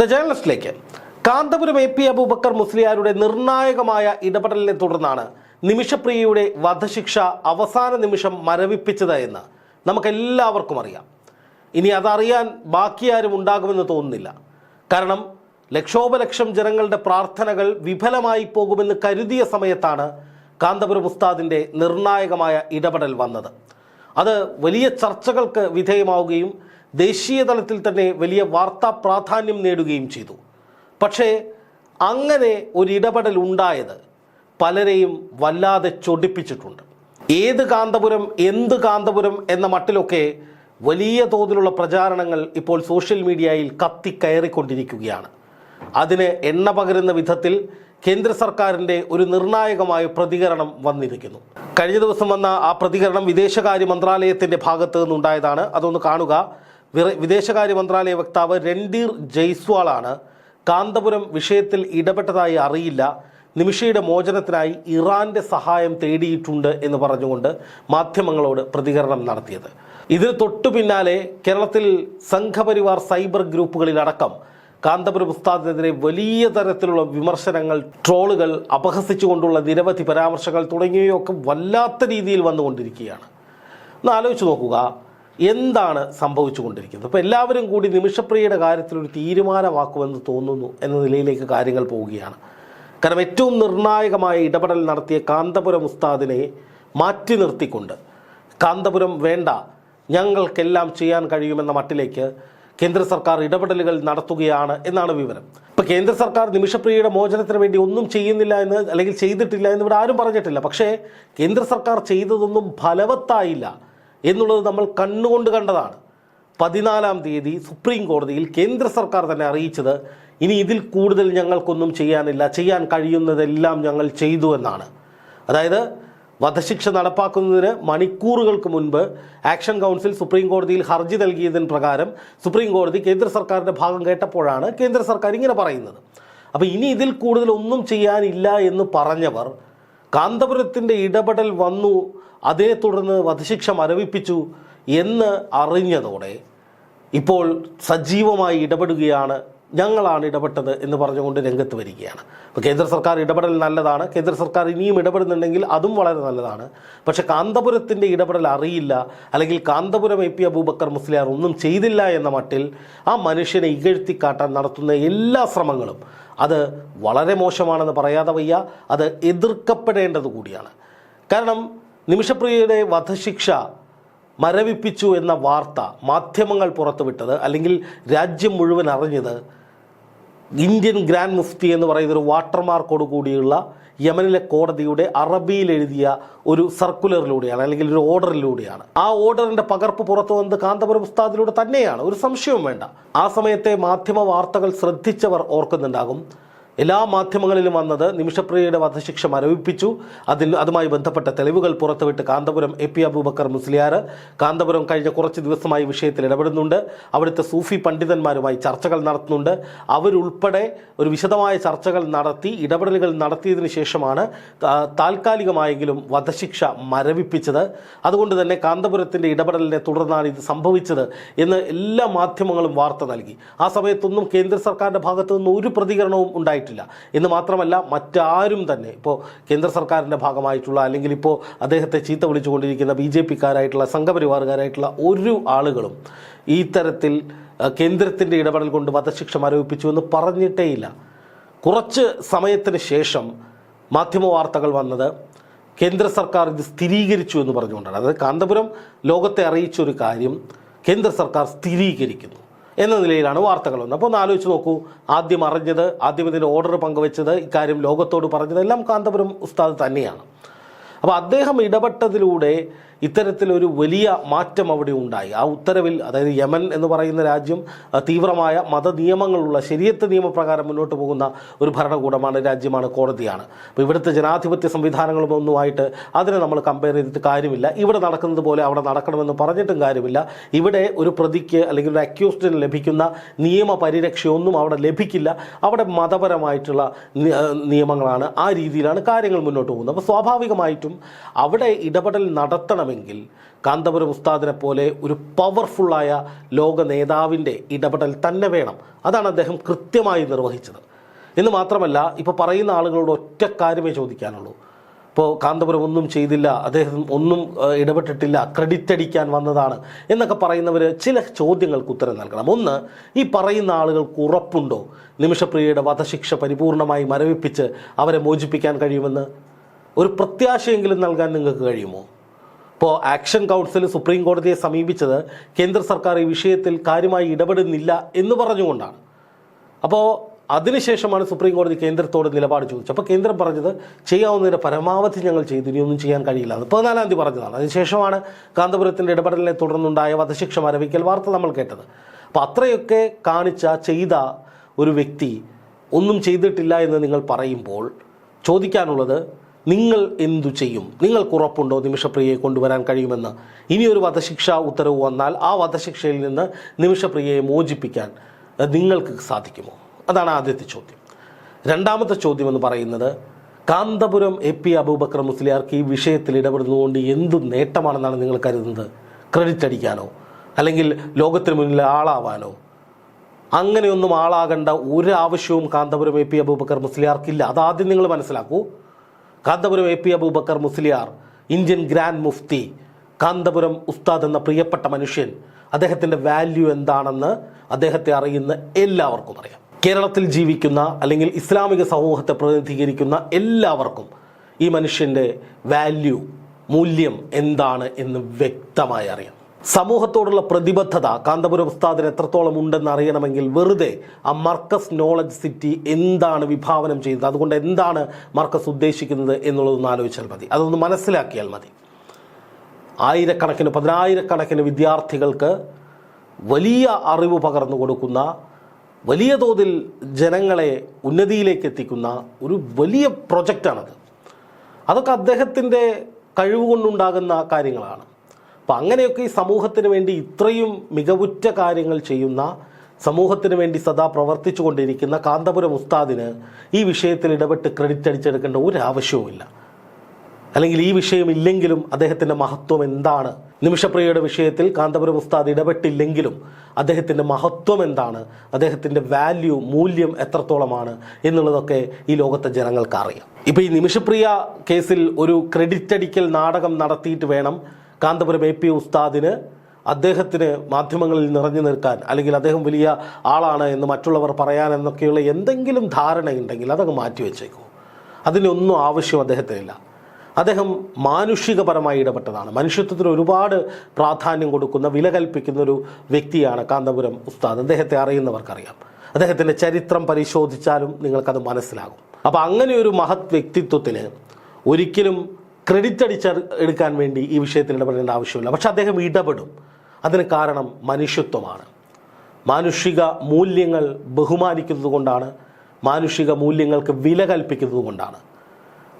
The ജേണലിസ്റ്റിലേക്ക്. Kanthapuram A P Aboobacker മുസ്ലിയാരുടെ നിർണായകമായ ഇടപെടലിനെ തുടർന്നാണ് നിമിഷപ്രിയയുടെ വധശിക്ഷ അവസാന നിമിഷം മരവിപ്പിച്ചത് എന്ന് നമുക്കെല്ലാവർക്കും അറിയാം. ഇനി അതറിയാൻ ബാക്കി ആരും ഉണ്ടാകുമെന്ന് തോന്നുന്നില്ല. കാരണം ലക്ഷോപലക്ഷം ജനങ്ങളുടെ പ്രാർത്ഥനകൾ വിഫലമായി പോകുമെന്ന് കരുതിയ സമയത്താണ് കാന്തപുരം ഉസ്താദിന്റെ നിർണായകമായ ഇടപെടൽ വന്നത്. അത് വലിയ ചർച്ചകൾക്ക് വിധേയമാവുകയും ദേശീയ തലത്തിൽ തന്നെ വലിയ വാർത്താ പ്രാധാന്യം നേടുകയും ചെയ്തു. പക്ഷേ അങ്ങനെ ഒരിടപെടൽ ഉണ്ടായത് പലരെയും വല്ലാതെ ചൊടിപ്പിച്ചിട്ടുണ്ട്. ഏത് കാന്തപുരം എന്ത് കാന്തപുരം എന്ന മട്ടിലൊക്കെ വലിയ തോതിലുള്ള പ്രചാരണങ്ങൾ ഇപ്പോൾ സോഷ്യൽ മീഡിയയിൽ കത്തിക്കയറിക്കൊണ്ടിരിക്കുകയാണ് അതിന് എണ്ണ പകരുന്ന വിധത്തിൽ കേന്ദ്ര സർക്കാരിന്റെ ഒരു നിർണായകമായ പ്രതികരണം വന്നിരിക്കുന്നു. കഴിഞ്ഞ ദിവസം വന്ന ആ പ്രതികരണം വിദേശകാര്യ മന്ത്രാലയത്തിന്റെ ഭാഗത്തു നിന്നുണ്ടായതാണ്. അതൊന്ന് കാണുക. വിദേശകാര്യ മന്ത്രാലയ വക്താവ് രൺധീർ ജയ്സ്വാളാണ് കാന്തപുരം വിഷയത്തിൽ ഇടപെട്ടതായി അറിയില്ല. നിമിഷയുടെ മോചനത്തിനായി ഇറാന്റെ സഹായം തേടിയിട്ടുണ്ട് എന്ന് പറഞ്ഞുകൊണ്ട് മാധ്യമങ്ങളോട് പ്രതികരണം നടത്തിയത്. ഇതിന് തൊട്ടു പിന്നാലെ കേരളത്തിൽ സംഘപരിവാർ സൈബർ ഗ്രൂപ്പുകളിലടക്കം കാന്തപുരം ഉസ്താദിനെതിരെ വലിയ തരത്തിലുള്ള വിമർശനങ്ങൾ ട്രോളുകൾ അപഹസിച്ചുകൊണ്ടുള്ള നിരവധി പരാമർശങ്ങൾ തുടങ്ങിയവയൊക്കെ വല്ലാത്ത രീതിയിൽ വന്നുകൊണ്ടിരിക്കുകയാണ്. ഒന്ന് ആലോചിച്ച് നോക്കുക. എന്താണ് സംഭവിച്ചുകൊണ്ടിരിക്കുന്നത്? അപ്പോൾ എല്ലാവരും കൂടി നിമിഷപ്രിയയുടെ കാര്യത്തിൽ ഒരു തീരുമാനമാക്കുമെന്ന് തോന്നുന്നു എന്ന നിലയിലേക്ക് കാര്യങ്ങൾ പോവുകയാണ്. കാരണം ഏറ്റവും നിർണായകമായ ഇടപെടൽ നടത്തിയ കാന്തപുരം ഉസ്താദിനെ മാറ്റി നിർത്തിക്കൊണ്ട് കാന്തപുരം വേണ്ട ഞങ്ങൾക്കെല്ലാം ചെയ്യാൻ കഴിയുമെന്ന മട്ടിലേക്ക് കേന്ദ്ര സർക്കാർ ഇടപെടലുകൾ നടത്തുകയാണ് എന്നാണ് വിവരം. ഇപ്പോൾ കേന്ദ്ര സർക്കാർ നിമിഷപ്രിയയുടെ മോചനത്തിന് വേണ്ടി ഒന്നും ചെയ്യുന്നില്ല എന്ന് അല്ലെങ്കിൽ ചെയ്തിട്ടില്ല എന്ന് ഇവിടെ ആരും പറഞ്ഞിട്ടില്ല. പക്ഷേ കേന്ദ്ര സർക്കാർ ചെയ്തതൊന്നും ഫലവത്തായില്ല. എന്നുള്ളത് നമ്മൾ കണ്ണുകൊണ്ട് കണ്ടതാണ്. പതിനാലാം തീയതി സുപ്രീം കോടതിയിൽ കേന്ദ്ര സർക്കാർ തന്നെ അറിയിച്ചത് ഇനി ഇതിൽ കൂടുതൽ ഞങ്ങൾക്കൊന്നും ചെയ്യാനില്ല ചെയ്യാൻ കഴിയുന്നതെല്ലാം ഞങ്ങൾ ചെയ്തു എന്നാണ്. അതായത് വധശിക്ഷ നടപ്പാക്കുന്നതിന് മണിക്കൂറുകൾക്ക് മുൻപ് ആക്ഷൻ കൗൺസിൽ സുപ്രീം കോടതിയിൽ ഹർജി നൽകിയതിന് പ്രകാരം സുപ്രീം കോടതി കേന്ദ്ര സർക്കാരിന്റെ ഭാഗം കേട്ടപ്പോഴാണ് കേന്ദ്ര സർക്കാർ ഇങ്ങനെ പറയുന്നത്. അപ്പോൾ ഇനി ഇതിൽ കൂടുതൽ ഒന്നും ചെയ്യാനില്ല എന്ന് പറഞ്ഞവർ കാന്തപുരത്തിന്റെ ഇടപെടൽ വന്നു അതേ തുടർന്ന് വധശിക്ഷ മരവിപ്പിച്ചു എന്ന് അറിഞ്ഞതോടെ ഇപ്പോൾ സജീവമായി ഇടപെടുകയാണ് ഞങ്ങളാണ് ഇടപെട്ടത് എന്ന് പറഞ്ഞുകൊണ്ട് രംഗത്ത് വരികയാണ്. അപ്പോൾ കേന്ദ്ര സർക്കാർ ഇടപെടൽ നല്ലതാണ്. കേന്ദ്ര സർക്കാർ ഇനിയും ഇടപെടുന്നുണ്ടെങ്കിൽ അതും വളരെ നല്ലതാണ്. പക്ഷേ കാന്തപുരത്തിന്റെ ഇടപെടൽ അറിയില്ല. അല്ലെങ്കിൽ കാന്തപുരം എ പി അബൂബക്കർ മുസ്ലിയാർ ഒന്നും ചെയ്തില്ല എന്ന മട്ടിൽ ആ മനുഷ്യനെ ഇകഴ്ത്തിക്കാട്ടാൻ നടത്തുന്ന എല്ലാ ശ്രമങ്ങളും അത് വളരെ മോശമാണെന്ന് പറയാതെ വയ്യ. അത് എതിർക്കപ്പെടേണ്ടത് കൂടിയാണ്. കാരണം നിമിഷപ്രിയയുടെ വധശിക്ഷ മരവിപ്പിച്ചു എന്ന വാർത്ത മാധ്യമങ്ങൾ പുറത്തുവിട്ടത് അല്ലെങ്കിൽ രാജ്യം മുഴുവൻ അറിഞ്ഞത് ഇന്ത്യൻ ഗ്രാൻഡ് മുഫ്തി എന്ന് പറയുന്ന ഒരു വാട്ടർമാർക്കോട് കൂടിയുള്ള യമനിലെ കോടതിയുടെ അറബിയിൽ എഴുതിയ ഒരു സർക്കുലറിലൂടെയാണ് അല്ലെങ്കിൽ ഒരു ഓർഡറിലൂടെയാണ്. ആ ഓർഡറിന്റെ പകർപ്പ് പുറത്തു വന്നത് കാന്തപുരം ഉസ്താദിലൂടെ തന്നെയാണ്. ഒരു സംശയവും വേണ്ട. ആ സമയത്തെ മാധ്യമ വാർത്തകൾ ശ്രദ്ധിച്ചവർ ഓർക്കുന്നുണ്ടാകും. എല്ലാ മാധ്യമങ്ങളിലും വന്നത് നിമിഷപ്രിയയുടെ വധശിക്ഷ മരവിപ്പിച്ചു. അതിൽ അതുമായി ബന്ധപ്പെട്ട തെളിവുകൾ പുറത്തുവിട്ട് കാന്തപുരം എ പി അബൂബക്കർ മുസ്ലിയാർ. കാന്തപുരം കഴിഞ്ഞ കുറച്ച് ദിവസമായി വിഷയത്തിൽ ഇടപെടുന്നുണ്ട്. അവിടുത്തെ സൂഫി പണ്ഡിതന്മാരുമായി ചർച്ചകൾ നടത്തുന്നുണ്ട്. അവരുൾപ്പെടെ ഒരു വിശദമായ ചർച്ചകൾ നടത്തി ഇടപെടലുകൾ നടത്തിയതിനു ശേഷമാണ് താൽക്കാലികമായെങ്കിലും വധശിക്ഷ മരവിപ്പിച്ചത്. അതുകൊണ്ട് തന്നെ കാന്തപുരത്തിന്റെ ഇടപെടലിനെ തുടർന്നാണ് ഇത് സംഭവിച്ചത് എന്ന് എല്ലാ മാധ്യമങ്ങളും വാർത്ത നൽകി. ആ സമയത്തൊന്നും കേന്ദ്ര സർക്കാരിന്റെ ഭാഗത്തു നിന്ന് ഒരു പ്രതികരണവും ഉണ്ടായിട്ടില്ല. എന്ന് മാത്രമല്ല മറ്റാരും തന്നെ ഇപ്പോൾ കേന്ദ്ര സർക്കാരിന്റെ ഭാഗമായിട്ടുള്ള അല്ലെങ്കിൽ ഇപ്പോൾ അദ്ദേഹത്തെ ചീത്ത വിളിച്ചുകൊണ്ടിരിക്കുന്ന ബി ജെ പിക്കാരായിട്ടുള്ള സംഘപരിവാറുകാരായിട്ടുള്ള ഒരു ആളുകളും ഈ തരത്തിൽ കേന്ദ്രത്തിന്റെ ഇടപെടൽ കൊണ്ട് വധശിക്ഷ ആരോപിച്ചു എന്ന് പറഞ്ഞിട്ടേയില്ല കുറച്ച് സമയത്തിന് ശേഷം മാധ്യമ വാർത്തകൾ വന്നത് കേന്ദ്ര സർക്കാർ ഇത് സ്ഥിരീകരിച്ചു എന്ന് പറഞ്ഞുകൊണ്ടാണ്. അതായത് കാന്തപുരം ലോകത്തെ അറിയിച്ച ഒരു കാര്യം കേന്ദ്ര സർക്കാർ സ്ഥിരീകരിക്കുന്നു. എന്ന നിലയിലാണ് വാർത്തകൾ വന്നത് അപ്പോൾ ഒന്ന് ആലോചിച്ച് നോക്കൂ. ആദ്യം അറിഞ്ഞത് ആദ്യം ഇതിന്റെ ഓർഡർ പങ്കുവെച്ചത് ഇക്കാര്യം ലോകത്തോട് പറഞ്ഞത് എല്ലാം കാന്തപുരം ഉസ്താദ് തന്നെയാണ്. അപ്പോൾ അദ്ദേഹം ഇടപെട്ടതിലൂടെ ഇത്തരത്തിലൊരു വലിയ മാറ്റം അവിടെ ഉണ്ടായി. ആ ഉത്തരവിൽ അതായത് യമൻ എന്ന് പറയുന്ന രാജ്യം തീവ്രമായ മത നിയമങ്ങളുള്ള ശരീരത്ത് നിയമപ്രകാരം മുന്നോട്ട് പോകുന്ന ഒരു ഭരണകൂടമാണ് രാജ്യമാണ് കോടതിയാണ്. അപ്പോൾ ഇവിടുത്തെ ജനാധിപത്യ സംവിധാനങ്ങളും ഒന്നുമായിട്ട് അതിനെ നമ്മൾ കമ്പയർ ചെയ്തിട്ട് കാര്യമില്ല. ഇവിടെ നടക്കുന്നത് പോലെ അവിടെ നടക്കണമെന്ന് പറഞ്ഞിട്ടും കാര്യമില്ല. ഇവിടെ ഒരു പ്രതിക്ക് അല്ലെങ്കിൽ ഒരു അക്യൂസ്ഡിന് ലഭിക്കുന്ന നിയമ പരിരക്ഷയൊന്നും അവിടെ ലഭിക്കില്ല. അവിടെ മതപരമായിട്ടുള്ള നിയമങ്ങളാണ് ആ രീതിയിലാണ് കാര്യങ്ങൾ മുന്നോട്ട് പോകുന്നത്. അപ്പോൾ സ്വാഭാവികമായിട്ടും അവിടെ ഇടപെടൽ നടത്തണമെങ്കിൽ കഴിയണമെങ്കിൽ കാന്തപുരം ഉസ്താദിനെ പോലെ ഒരു പവർഫുള്ളായ ലോക നേതാവിന്റെ ഇടപെടൽ തന്നെ വേണം. അതാണ് അദ്ദേഹം കൃത്യമായി നിർവഹിച്ചത്. എന്ന് മാത്രമല്ല ഇപ്പോൾ പറയുന്ന ആളുകളോട് ഒറ്റ കാര്യമേ ചോദിക്കാനുള്ളൂ. ഇപ്പോൾ കാന്തപുരം ഒന്നും ചെയ്തില്ല അദ്ദേഹം ഒന്നും ഇടപെട്ടിട്ടില്ല ക്രെഡിറ്റ് അടിക്കാൻ വന്നതാണ് എന്നൊക്കെ പറയുന്നവർ ചില ചോദ്യങ്ങൾക്ക് ഉത്തരം നൽകണം. ഒന്ന് ഈ പറയുന്ന ആളുകൾക്ക് ഉറപ്പുണ്ടോ? നിമിഷപ്രിയയുടെ വധശിക്ഷ പരിപൂർണമായി മരവിപ്പിച്ച് അവരെ മോചിപ്പിക്കാൻ കഴിയുമെന്ന്? ഒരു പ്രത്യാശയെങ്കിലും നൽകാൻ നിങ്ങൾക്ക് കഴിയുമോ? ഇപ്പോൾ ആക്ഷൻ കൗൺസിൽ സുപ്രീം കോടതിയെ സമീപിച്ചത് കേന്ദ്ര സർക്കാർ ഈ വിഷയത്തിൽ കാര്യമായി ഇടപെടുന്നില്ല എന്ന് പറഞ്ഞുകൊണ്ടാണ്. അപ്പോൾ അതിനുശേഷമാണ് സുപ്രീം കോടതി കേന്ദ്രത്തോട് നിലപാട് ചോദിച്ചത്. അപ്പോൾ കേന്ദ്രം പറഞ്ഞത് ചെയ്യാവുന്നതിന്റെ പരമാവധി ഞങ്ങൾ ചെയ്തു ഇനിയൊന്നും ചെയ്യാൻ കഴിയില്ല അത് പതിനാലാം തീയതി പറഞ്ഞതാണ്. അതിനുശേഷമാണ് കാന്തപുരത്തിന്റെ ഇടപെടലിനെ തുടർന്നുണ്ടായ വധശിക്ഷ മരവിക്കൽ വാർത്ത നമ്മൾ കേട്ടത്. അപ്പോൾ അത്രയൊക്കെ കാണിച്ച ചെയ്ത ഒരു വ്യക്തി ഒന്നും ചെയ്തിട്ടില്ല എന്ന് നിങ്ങൾ പറയുമ്പോൾ ചോദിക്കാനുള്ളത് നിങ്ങൾ എന്തു ചെയ്യും? നിങ്ങൾക്ക് ഉറപ്പുണ്ടോ നിമിഷപ്രിയയെ കൊണ്ടുവരാൻ കഴിയുമെന്ന്? ഇനിയൊരു വധശിക്ഷ ഉത്തരവ് വന്നാൽ ആ വധശിക്ഷയിൽ നിന്ന് നിമിഷപ്രിയയെ മോചിപ്പിക്കാൻ നിങ്ങൾക്ക് സാധിക്കുമോ? അതാണ് ആദ്യത്തെ ചോദ്യം. രണ്ടാമത്തെ ചോദ്യം എന്ന് പറയുന്നത് കാന്തപുരം എ പി അബൂബക്കർ മുസ്ലിയാർക്ക് ഈ വിഷയത്തിൽ ഇടപെടുന്നതുകൊണ്ട് എന്തു നേട്ടമാണെന്നാണ് നിങ്ങൾ കരുതുന്നത്? ക്രെഡിറ്റ് അടിക്കാനോ? അല്ലെങ്കിൽ ലോകത്തിന് മുന്നിൽ ആളാവാനോ? അങ്ങനെയൊന്നും ആളാകേണ്ട ഒരു ആവശ്യവും കാന്തപുരം എ പി അബൂബക്കർ മുസ്ലിയാർക്കില്ല. അതാദ്യം നിങ്ങൾ മനസ്സിലാക്കൂ Kanthapuram A P Aboobacker Musliyar Indian grand Mufti Kanthapuram Usthad എന്ന പ്രിയപ്പെട്ട മനുഷ്യൻ അദ്ദേഹത്തിന്റെ വാല്യൂ എന്താണെന്ന് അദ്ദേഹത്തെ അറിയുന്ന എല്ലാവർക്കും അറിയാം. കേരളത്തിൽ ജീവിക്കുന്ന അല്ലെങ്കിൽ ഇസ്ലാമിക സമൂഹത്തെ പ്രതിനിധീകരിക്കുന്ന എല്ലാവർക്കും ഈ മനുഷ്യന്റെ വാല്യൂ മൂല്യം എന്താണ് എന്ന് വ്യക്തമായി അറിയാം. സമൂഹത്തോടുള്ള പ്രതിബദ്ധത കാന്തപുരം ഉസ്താദിന് എത്രത്തോളം ഉണ്ടെന്ന് അറിയണമെങ്കിൽ വെറുതെ ആ മർക്കസ് നോളജ് സിറ്റി എന്താണ് വിഭാവനം ചെയ്യുന്നത്? അതുകൊണ്ട് എന്താണ് മർക്കസ് ഉദ്ദേശിക്കുന്നത് എന്നുള്ളതൊന്ന് ആലോചിച്ചാൽ മതി. അതൊന്ന് മനസ്സിലാക്കിയാൽ മതി. ആയിരക്കണക്കിന് പതിനായിരക്കണക്കിന് വിദ്യാർത്ഥികൾക്ക് വലിയ അറിവ് പകർന്നു കൊടുക്കുന്ന വലിയ തോതിൽ ജനങ്ങളെ ഉന്നതിയിലേക്ക് എത്തിക്കുന്ന ഒരു വലിയ പ്രൊജക്റ്റാണത് അതൊക്കെ അദ്ദേഹത്തിന്റെ കഴിവ് കൊണ്ടുണ്ടാകുന്ന കാര്യങ്ങളാണ്. അപ്പം അങ്ങനെയൊക്കെ ഈ സമൂഹത്തിന് വേണ്ടി ഇത്രയും മികവുറ്റ കാര്യങ്ങൾ ചെയ്യുന്ന സമൂഹത്തിന് വേണ്ടി സദാ പ്രവർത്തിച്ചു കൊണ്ടിരിക്കുന്ന കാന്തപുരം ഉസ്താദിന് ഈ വിഷയത്തിൽ ഇടപെട്ട് ക്രെഡിറ്റ് അടിച്ചെടുക്കേണ്ട ഒരു ആവശ്യവുമില്ല അല്ലെങ്കിൽ ഈ വിഷയം ഇല്ലെങ്കിലും അദ്ദേഹത്തിന്റെ മഹത്വം എന്താണ്? നിമിഷപ്രിയയുടെ വിഷയത്തിൽ കാന്തപുരം ഉസ്താദ് ഇടപെട്ടില്ലെങ്കിലും അദ്ദേഹത്തിന്റെ മഹത്വം എന്താണ്? അദ്ദേഹത്തിന്റെ വാല്യൂ മൂല്യം എത്രത്തോളമാണ് എന്നുള്ളതൊക്കെ ഈ ലോകത്തെ ജനങ്ങൾക്ക് അറിയാം. ഇപ്പോൾ ഈ നിമിഷപ്രിയ കേസിൽ ഒരു ക്രെഡിറ്റ് അടിക്കൽ നാടകം നടത്തിയിട്ട് വേണം. കാന്തപുരം എ പി ഉസ്താദിന് അദ്ദേഹത്തിന് മാധ്യമങ്ങളിൽ നിറഞ്ഞു നിൽക്കാൻ അല്ലെങ്കിൽ അദ്ദേഹം വലിയ ആളാണ് എന്ന് മറ്റുള്ളവർ പറയാൻ എന്നൊക്കെയുള്ള എന്തെങ്കിലും ധാരണയുണ്ടെങ്കിൽ അതങ്ങ് മാറ്റിവെച്ചേക്കൂ അതിനൊന്നും ആവശ്യം അദ്ദേഹത്തിനില്ല. അദ്ദേഹം മാനുഷികപരമായി ഇടപെട്ടതാണ്. മനുഷ്യത്വത്തിന് ഒരുപാട് പ്രാധാന്യം കൊടുക്കുന്ന വില കൽപ്പിക്കുന്ന ഒരു വ്യക്തിയാണ് കാന്തപുരം ഉസ്താദ്. അദ്ദേഹത്തെ അറിയുന്നവർക്കറിയാം. അദ്ദേഹത്തിന്റെ ചരിത്രം പരിശോധിച്ചാലും നിങ്ങൾക്കത് മനസ്സിലാകും. അപ്പോൾ അങ്ങനെ ഒരു മഹത് വ്യക്തിത്വത്തിന് ഒരിക്കലും ക്രെഡിറ്റ് അടിച്ച എടുക്കാൻ വേണ്ടി ഈ വിഷയത്തിൽ ഇടപെടേണ്ട ആവശ്യമില്ല. പക്ഷെ അദ്ദേഹം ഇടപെടും. അതിന് കാരണം മനുഷ്യത്വമാണ്. മാനുഷിക മൂല്യങ്ങൾ ബഹുമാനിക്കുന്നത് കൊണ്ടാണ് മാനുഷിക മൂല്യങ്ങൾക്ക് വില കൽപ്പിക്കുന്നത് കൊണ്ടാണ്.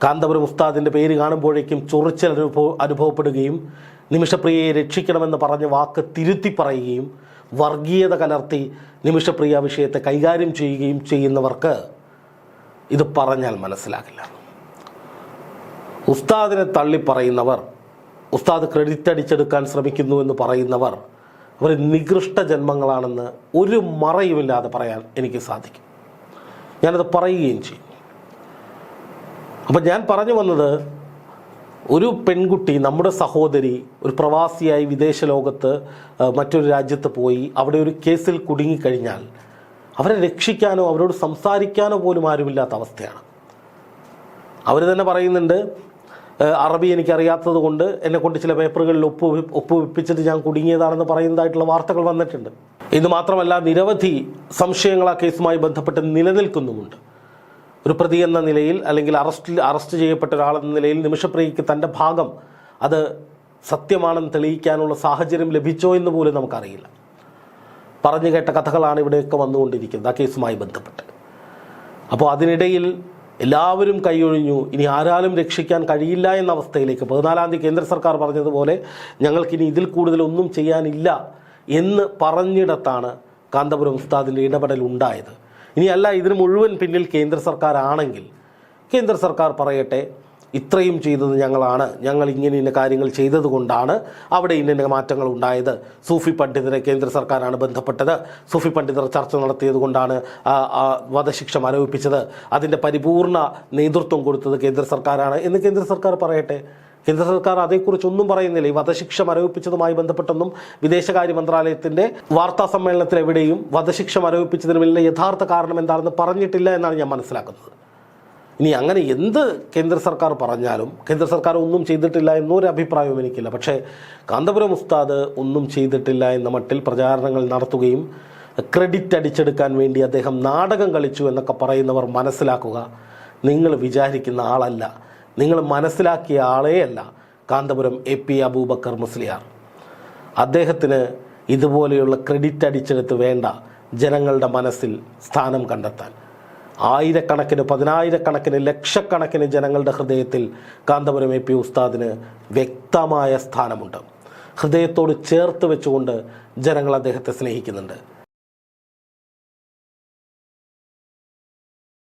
കാന്തപുരം ഉസ്താദിന്റെ പേര് കാണുമ്പോഴേക്കും ചൊറിച്ചൽ അനുഭവ അനുഭവപ്പെടുകയും നിമിഷപ്രിയയെ രക്ഷിക്കണമെന്ന് പറഞ്ഞ വാക്ക് തിരുത്തി പറയുകയും വർഗീയത കലർത്തി നിമിഷപ്രിയ വിഷയത്തെ കൈകാര്യം ചെയ്യുകയും ചെയ്യുന്നവർക്ക് ഇത് പറഞ്ഞാൽ മനസ്സിലാകില്ല. ഉസ്താദിനെ തള്ളി പറയുന്നവർ ഉസ്താദ് ക്രെഡിറ്റ് അടിച്ചെടുക്കാൻ ശ്രമിക്കുന്നു എന്ന് പറയുന്നവർ അവർ നികൃഷ്ട ജന്മങ്ങളാണെന്ന് ഒരു മറയുമില്ലാതെ പറയാൻ എനിക്ക് സാധിക്കും. ഞാനത് പറയുകയും ചെയ്യും. അപ്പം ഞാൻ പറഞ്ഞു വന്നത് ഒരു പെൺകുട്ടി നമ്മുടെ സഹോദരി ഒരു പ്രവാസിയായി വിദേശ ലോകത്ത് മറ്റൊരു രാജ്യത്ത് പോയി അവിടെ ഒരു കേസിൽ കുടുങ്ങിക്കഴിഞ്ഞാൽ അവരെ രക്ഷിക്കാനോ അവരോട് സംസാരിക്കാനോ പോലും ആരുമില്ലാത്ത അവസ്ഥയാണ്. അവർ തന്നെ പറയുന്നുണ്ട് "ഏഹ് അറബി എനിക്കറിയാത്തത് കൊണ്ട് എന്നെ കൊണ്ട് ചില പേപ്പറുകളിൽ ഒപ്പ് ഒപ്പുവെപ്പിച്ചിട്ട് ഒപ്പ് വെപ്പിച്ചിട്ട് ഞാൻ കുടുങ്ങിയതാണെന്ന് പറയുന്നതായിട്ടുള്ള വാർത്തകൾ വന്നിട്ടുണ്ട്. ഇത് മാത്രമല്ല നിരവധി സംശയങ്ങൾ ആ കേസുമായി ബന്ധപ്പെട്ട് നിലനിൽക്കുന്നുമുണ്ട്. ഒരു പ്രതി എന്ന നിലയിൽ അല്ലെങ്കിൽ അറസ്റ്റിൽ അറസ്റ്റ് ചെയ്യപ്പെട്ട ഒരാളെന്ന നിലയിൽ നിമിഷപ്രിയയ്ക്ക് തന്റെ ഭാഗം അത് സത്യമാണെന്ന് തെളിയിക്കാനുള്ള സാഹചര്യം ലഭിച്ചോ എന്ന് പോലും നമുക്കറിയില്ല. പറഞ്ഞു കേട്ട കഥകളാണ് ഇവിടെയൊക്കെ വന്നുകൊണ്ടിരിക്കുന്നത് ആ കേസുമായി ബന്ധപ്പെട്ട്. അപ്പോൾ അതിനിടയിൽ എല്ലാവരും കൈയൊഴിഞ്ഞു. ഇനി ആരാലും രക്ഷിക്കാൻ കഴിയില്ല എന്ന അവസ്ഥയിലേക്ക്. പതിനാലാം തീയതി കേന്ദ്ര സർക്കാർ പറഞ്ഞതുപോലെ ഞങ്ങൾക്കിനി ഇതിൽ കൂടുതൽ ഒന്നും ചെയ്യാനില്ല എന്ന് പറഞ്ഞിടത്താണ് കാന്തപുരം ഉസ്താദിന്റെ ഇടപെടൽ ഉണ്ടായത്. ഇനിയല്ല ഇതിന് മുഴുവൻ പിന്നിൽ കേന്ദ്ര സർക്കാർ ആണെങ്കിൽ കേന്ദ്ര സർക്കാർ പറയട്ടെ ഇത്രയും ചെയ്തത് ഞങ്ങളാണ്. ഞങ്ങൾ ഇങ്ങനെ ഇന്ന കാര്യങ്ങൾ ചെയ്തതുകൊണ്ടാണ് അവിടെ ഇന്ന മാറ്റങ്ങൾ ഉണ്ടായത്. സൂഫി പണ്ഡിതരെ കേന്ദ്ര സർക്കാരാണ് ബന്ധപ്പെട്ടത്. സൂഫി പണ്ഡിതർ ചർച്ച നടത്തിയത് കൊണ്ടാണ് വധശിക്ഷ മരവിപ്പിച്ചത്. അതിന്റെ പരിപൂർണ നേതൃത്വം കൊടുത്തത് കേന്ദ്ര സർക്കാരാണ്. എന്ന് കേന്ദ്ര സർക്കാർ പറയട്ടെ? കേന്ദ്ര സർക്കാർ അതേക്കുറിച്ചൊന്നും പറയുന്നില്ല. ഈ വധശിക്ഷ മരവിപ്പിച്ചതുമായി ബന്ധപ്പെട്ടൊന്നും വിദേശകാര്യ മന്ത്രാലയത്തിന്റെ വാർത്താ സമ്മേളനത്തിൽ എവിടെയും വധശിക്ഷ മരവിപ്പിച്ചതിനുമില്ല. യഥാർത്ഥ കാരണം എന്താണെന്ന് പറഞ്ഞിട്ടില്ല എന്നാണ് ഞാൻ മനസ്സിലാക്കുന്നത്. ഇനി അങ്ങനെ എന്ത് കേന്ദ്ര സർക്കാർ പറഞ്ഞാലും കേന്ദ്ര സർക്കാർ ഒന്നും ചെയ്തിട്ടില്ല എന്നൊരു അഭിപ്രായവും എനിക്കില്ല. പക്ഷേ കാന്തപുരം ഉസ്താദ് ഒന്നും ചെയ്തിട്ടില്ല എന്ന മട്ടിൽ പ്രചാരണങ്ങൾ നടത്തുകയും ക്രെഡിറ്റ് അടിച്ചെടുക്കാൻ വേണ്ടി അദ്ദേഹം നാടകം കളിച്ചു എന്നൊക്കെ പറയുന്നവർ മനസ്സിലാക്കുക നിങ്ങൾ വിചാരിക്കുന്ന ആളല്ല. നിങ്ങൾ മനസ്സിലാക്കിയ ആളേ അല്ല കാന്തപുരം എ പി അബൂബക്കർ മുസ്ലിയാർ. അദ്ദേഹത്തിന് ഇതുപോലെയുള്ള ക്രെഡിറ്റ് അടിച്ചെടുത്ത് വേണ്ട ജനങ്ങളുടെ മനസ്സിൽ സ്ഥാനം കണ്ടെത്താൻ. ആയിരക്കണക്കിന് പതിനായിരക്കണക്കിന് ലക്ഷക്കണക്കിന് ജനങ്ങളുടെ ഹൃദയത്തിൽ കാന്തപുരം എ പി ഉസ്താദിന് വ്യക്തമായ സ്ഥാനമുണ്ട്. ഹൃദയത്തോട് ചേർത്ത് വെച്ചുകൊണ്ട് ജനങ്ങൾ അദ്ദേഹത്തെ സ്നേഹിക്കുന്നുണ്ട്.